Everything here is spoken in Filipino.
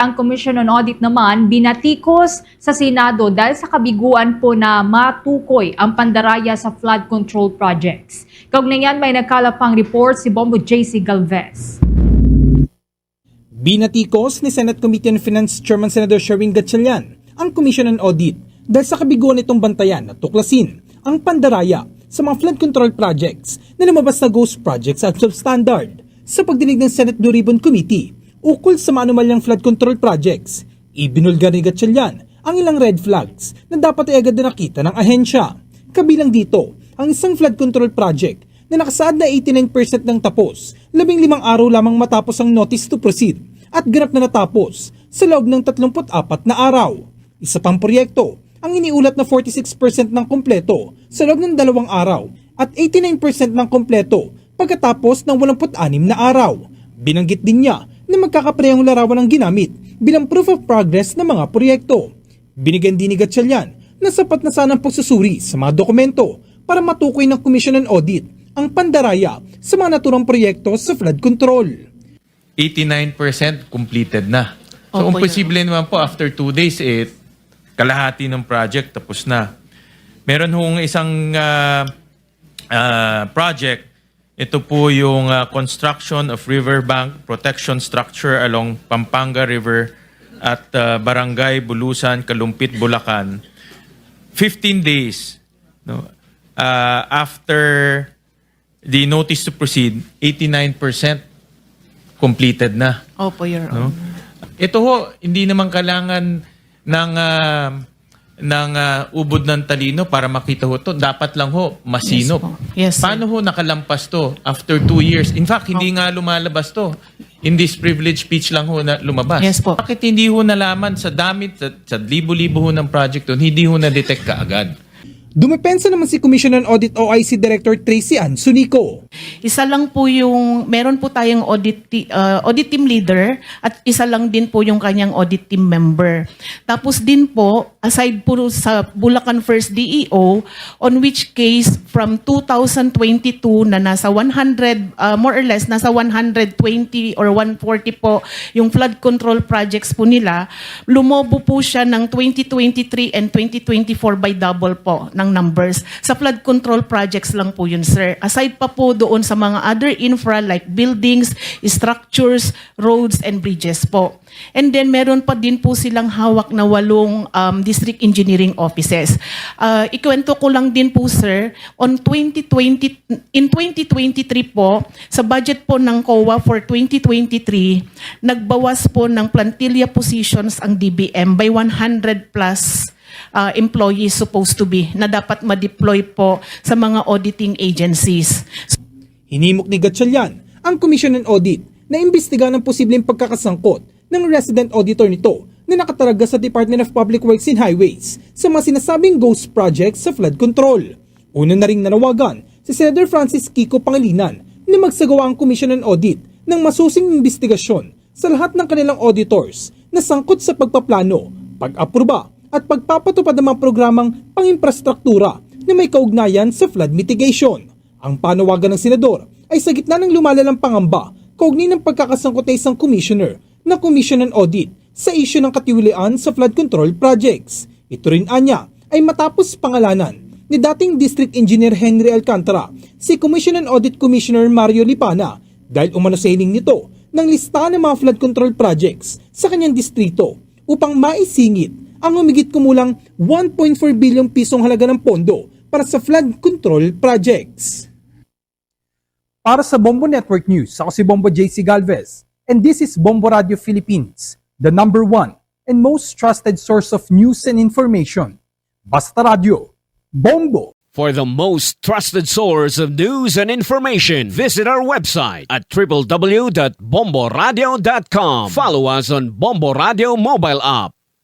Ang Commission on Audit naman binatikos sa Senado dahil sa kabiguan po na matukoy ang pandaraya sa flood control projects. Kaugnayan may nagkalapang report si Bombo JC Galvez. Binatikos ni Senate Committee on Finance Chairman Senator Sherwin Gatchalian ang Commission on Audit dahil sa kabiguan nitong bantayan at tuklasin ang pandaraya sa mga flood control projects na lumabas na ghost projects at substandard sa pagdinig ng Senate Blue Ribbon Committee ukol sa maanumalyang flood control projects. Ibinulgar ni Gatchalian ang ilang red flags na dapat ay agad na nakita ng ahensya. Kabilang dito ang isang flood control project na nakasaad na 89% ng tapos, 15 araw lamang matapos ang notice to proceed at ganap na natapos sa loob ng 34 na araw. Isa pang proyekto, ang iniulat na 46% ng kompleto sa loob ng dalawang araw at 89% ng kompleto pagkatapos ng 86 na araw. Binanggit din niya na magkakaparehong larawan ang ginamit bilang proof of progress ng mga proyekto. Binigyan din ni Gatchalian na sapat na sanang pagsusuri sa mga dokumento para matukoy ng Commission on Audit ang pandaraya sa mga naturang proyekto sa flood control. 89% completed na. So, Opo, kung posible naman po, after two days, eh, kalahati ng project tapos na. Meron hong isang ah, ah, project, ito po yung ah, construction of riverbank protection structure along Pampanga River at ah, Barangay Bulusan, Kalumpit, Bulacan. 15 days no, ah, after the notice to proceed, 89% completed na. Opo, Your No? Honor. Ito ho, hindi naman kailangan ng ah, ng ah, ubod ng talino para makita ho to. Dapat lang ho masinop. Yes. Yes. Paano ho nakalampas to after two years? In fact, hindi nga lumalabas to. In this privilege speech lang ho na lumabas. Yes po. Bakit hindi ho nalaman sa damit, sa, sa libo-libo ho ng project doon, hindi ho na-detect kaagad? Dumepensa naman si Commission on Audit OIC Director Tracy Ann Sunico. Isa lang po yung, meron po tayong audit, uh, audit team leader at isa lang din po yung kanyang audit team member. Tapos din po, aside po sa Bulacan First DEO, on which case from 2022 na nasa 100, uh, more or less, nasa 120 or 140 po yung flood control projects po nila, lumobo po siya ng 2023 and 2024 by double po ng numbers. Sa flood control projects lang po yun, sir. Aside pa po doon sa mga other infra like buildings, structures, roads, and bridges po. And then meron pa din po silang hawak na walong um, district engineering offices. Uh, ikwento ko lang din po, sir, on 2020, in 2023 po, sa budget po ng COA for 2023, nagbawas po ng plantilla positions ang DBM by 100 plus uh, employees supposed to be na dapat ma-deploy po sa mga auditing agencies. Hinimok ni Gatchalian ang Commission on Audit na imbestiga ng posibleng pagkakasangkot ng resident auditor nito na nakataraga sa Department of Public Works and Highways sa mga sinasabing ghost projects sa flood control. Una na ring nanawagan si Senator Francis Kiko Pangilinan na magsagawa ang Commission on Audit ng masusing investigasyon sa lahat ng kanilang auditors na sangkot sa pagpaplano, pag-aproba at pagpapatupad ng mga programang pang-infrastruktura na may kaugnayan sa flood mitigation. Ang panawagan ng senador ay sa gitna ng lumalalang pangamba kaugnay ng pagkakasangkot na isang commissioner na Commission on Audit sa isyu ng katiwalian sa flood control projects. Ito rin anya ay matapos pangalanan ni dating District Engineer Henry Alcantara si Commission on Audit Commissioner Mario Lipana dahil umano sa hiling nito ng listahan ng mga flood control projects sa kanyang distrito upang maisingit ang humigit kumulang 1.4 bilyong pisong halaga ng pondo para sa flood control projects. Para sa Bombo Network News, ako si Bombo JC Galvez, and this is Bombo Radio Philippines, the number one and most trusted source of news and information. Basta Radio, Bombo! For the most trusted source of news and information, visit our website at www.bomboradio.com. Follow us on Bombo Radio mobile app,